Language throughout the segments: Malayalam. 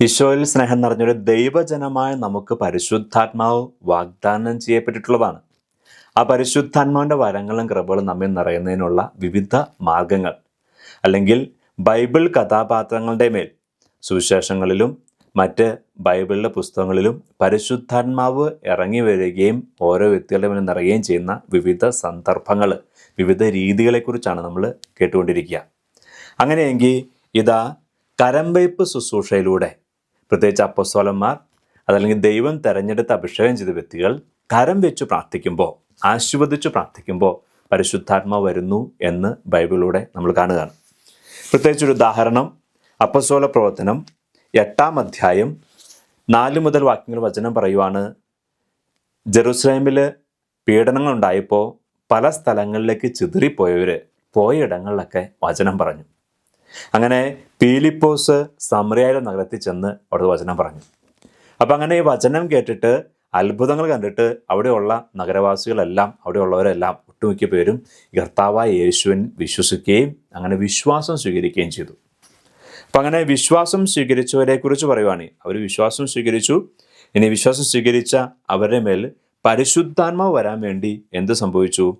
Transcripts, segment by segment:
ഈശോയിൽ സ്നേഹം നിറഞ്ഞൊരു ദൈവജനമായ നമുക്ക് പരിശുദ്ധാത്മാവ് വാഗ്ദാനം ചെയ്യപ്പെട്ടിട്ടുള്ളതാണ്. ആ പരിശുദ്ധാത്മാവിന്റെ വരങ്ങളും കൃപകളും നമ്മിൽ നിറയുന്നതിനുള്ള വിവിധ മാർഗങ്ങൾ. അല്ലെങ്കിൽ ബൈബിൾ കഥാപാത്രങ്ങളുടെ മേൽ സുവിശേഷങ്ങളിലും മറ്റ് ബൈബിളിലെ പുസ്തകങ്ങളിലും പരിശുദ്ധാത്മാവ് ഇറങ്ങി വരികയും ഓരോ വ്യക്തികളുടെ മേൽ നിറയുകയും ചെയ്യുന്ന വിവിധ സന്ദർഭങ്ങൾ വിവിധ രീതികളെക്കുറിച്ചാണ് നമ്മൾ കേട്ടുകൊണ്ടിരിക്കുക. അങ്ങനെയെങ്കിൽ ഇതാ കരംവയ്പ് ശുശ്രൂഷയിലൂടെ പ്രത്യേകിച്ച് അപ്പസ്വലന്മാർ അതല്ലെങ്കിൽ ദൈവം തെരഞ്ഞെടുത്ത് അഭിഷേകം ചെയ്ത വ്യക്തികൾ കരം വെച്ച് പ്രാർത്ഥിക്കുമ്പോൾ ആശീർവദിച്ച് പ്രാർത്ഥിക്കുമ്പോൾ പരിശുദ്ധാത്മാവ് വരുന്നു എന്ന് ബൈബിളിലൂടെ നമ്മൾ കാണുകയാണ്. പ്രത്യേകിച്ചൊരു ഉദാഹരണം അപ്പസ്വല പ്രവർത്തനം എട്ടാം അധ്യായം നാല് മുതൽ വാക്യങ്ങൾ വചനം പറയുവാണ്. ജെറുസലേമിൽ പീഡനങ്ങൾ ഉണ്ടായപ്പോൾ പല സ്ഥലങ്ങളിലേക്ക് ചിതറിപ്പോയവർ പോയ ഇടങ്ങളിലൊക്കെ വചനം പറഞ്ഞു. അങ്ങനെ പീലിപ്പോസ് സമറിയായ നഗരത്തിൽ ചെന്ന് അവിടുത്തെ വചനം പറഞ്ഞു. അപ്പം അങ്ങനെ ഈ വചനം കേട്ടിട്ട് അത്ഭുതങ്ങൾ കണ്ടിട്ട് അവിടെയുള്ള നഗരവാസികളെല്ലാം അവിടെയുള്ളവരെല്ലാം ഒട്ടുമിക്ക പേരും കർത്താവായ യേശുവിൻ വിശ്വസിക്കുകയും അങ്ങനെ വിശ്വാസം സ്വീകരിക്കുകയും ചെയ്തു. അപ്പം അങ്ങനെ വിശ്വാസം സ്വീകരിച്ചവരെക്കുറിച്ച് പറയുവാണ്. അവർ വിശ്വാസം സ്വീകരിച്ചു. ഇനി വിശ്വാസം സ്വീകരിച്ച അവരുടെ മേൽ പരിശുദ്ധാത്മാവ് വരാൻ വേണ്ടി എന്ത് സംഭവിച്ചു?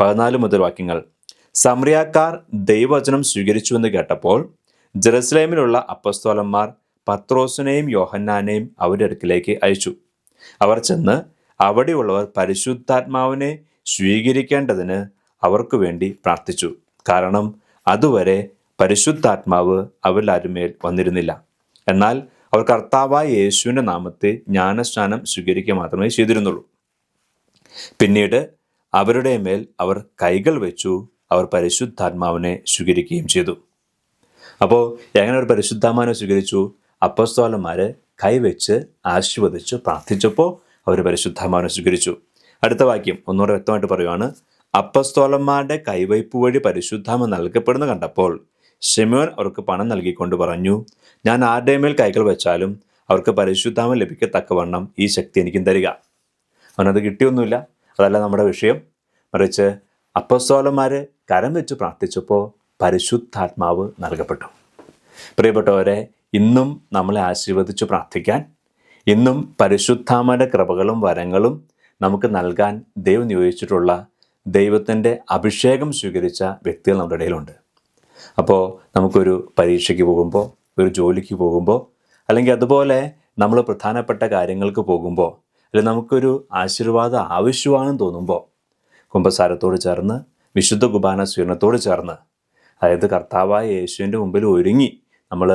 പതിനാല് മുതൽ വാക്യങ്ങൾ. സമറിയാക്കാർ ദൈവവചനം സ്വീകരിച്ചുവെന്ന് കേട്ടപ്പോൾ ജെറുസലേമിലുള്ള അപ്പസ്തോലന്മാർ പത്രോസിനെയും യോഹന്നാനെയും അവരുടെ അടുക്കിലേക്ക് അയച്ചു. അവർ ചെന്ന് അവിടെയുള്ളവർ പരിശുദ്ധാത്മാവിനെ സ്വീകരിക്കേണ്ടതിന് അവർക്ക് വേണ്ടി പ്രാർത്ഥിച്ചു. കാരണം അതുവരെ പരിശുദ്ധാത്മാവ് അവരിലാരുമേൽ വന്നിരുന്നില്ല. എന്നാൽ അവർ കർത്താവായ യേശുവിന്റെ നാമത്തെ ജ്ഞാനസ്നാനം സ്വീകരിക്കുക മാത്രമേ ചെയ്തിരുന്നുള്ളൂ. പിന്നീട് അവരുടെ മേൽ അവർ കൈകൾ വെച്ചു അവർ പരിശുദ്ധാത്മാവിനെ സ്വീകരിക്കുകയും ചെയ്തു. അപ്പോൾ എങ്ങനെ ഒരു പരിശുദ്ധാത്മാവിനെ സ്വീകരിച്ചു? അപ്പസ്തോലന്മാർ കൈവച്ച് ആശീർവദിച്ച് പ്രാർത്ഥിച്ചപ്പോൾ അവർ പരിശുദ്ധാത്മാവിനെ സ്വീകരിച്ചു. അടുത്ത വാക്യം ഒന്നുകൂടെ വ്യക്തമായിട്ട് പറയുവാണ്. അപ്പസ്തോലന്മാരുടെ കൈവയ്പ് വഴി പരിശുദ്ധാമ നൽകപ്പെടുന്ന കണ്ടപ്പോൾ ഷെമോൻ അവർക്ക് പണം നൽകിക്കൊണ്ട് പറഞ്ഞു ഞാൻ ആരുടെ മേൽ കൈകൾ വെച്ചാലും അവർക്ക് പരിശുദ്ധാമം ലഭിക്കത്തക്കവണ്ണം ഈ ശക്തി എനിക്കും തരിക. അവനത് കിട്ടിയൊന്നുമില്ല. അതല്ല നമ്മുടെ വിഷയം. മറിച്ച് അപ്പസ്തോലന്മാർ കരം വെച്ച് പ്രാർത്ഥിച്ചപ്പോൾ പരിശുദ്ധാത്മാവ് നൽകപ്പെട്ടു. പ്രിയപ്പെട്ടവരെ ഇന്നും നമ്മളെ ആശീർവദിച്ച് പ്രാർത്ഥിക്കാൻ ഇന്നും പരിശുദ്ധാമയുടെ കൃപകളും വരങ്ങളും നമുക്ക് നൽകാൻ ദൈവം നിയോഗിച്ചിട്ടുള്ള ദൈവത്തിന്റെ അഭിഷേകം സ്വീകരിച്ച വ്യക്തികൾ നമ്മുടെ ഇടയിലുണ്ട്. അപ്പോൾ നമുക്കൊരു പരീക്ഷയ്ക്ക് പോകുമ്പോൾ ഒരു ജോലിക്ക് പോകുമ്പോൾ അല്ലെങ്കിൽ അതുപോലെ നമ്മൾ പ്രധാനപ്പെട്ട കാര്യങ്ങൾക്ക് പോകുമ്പോൾ അല്ലെങ്കിൽ നമുക്കൊരു ആശീർവാദം ആവശ്യമാണെന്ന് തോന്നുമ്പോൾ കുംഭസാരത്തോട് ചേർന്ന് വിശുദ്ധ കുർബാന സ്വീകരണത്തോട് ചേർന്ന്. അതായത് കർത്താവായ യേശുവിന്റെ മുമ്പിൽ ഒരുങ്ങി നമ്മൾ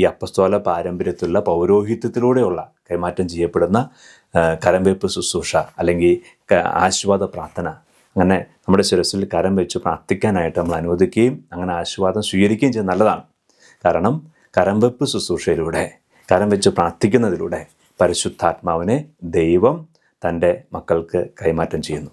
ഈ അപ്പസ്തോല പാരമ്പര്യത്തിലുള്ള പൗരോഹിത്യത്തിലൂടെയുള്ള കൈമാറ്റം ചെയ്യപ്പെടുന്ന കരംവെപ്പ് ശുശ്രൂഷ അല്ലെങ്കിൽ ആശീർവാദ പ്രാർത്ഥന. അങ്ങനെ നമ്മുടെ ശിരസിൽ കരം വെച്ച് പ്രാർത്ഥിക്കാനായിട്ട് നമ്മൾ അനുവദിക്കുകയും അങ്ങനെ ആശീർവാദം സ്വീകരിക്കുകയും ചെയ്യുന്നത് നല്ലതാണ്. കാരണം കരംവെപ്പ് ശുശ്രൂഷയിലൂടെ കരം വെച്ച് പ്രാർത്ഥിക്കുന്നതിലൂടെ പരിശുദ്ധാത്മാവിനെ ദൈവം തന്റെ മക്കൾക്ക് കൈമാറ്റം ചെയ്യുന്നു.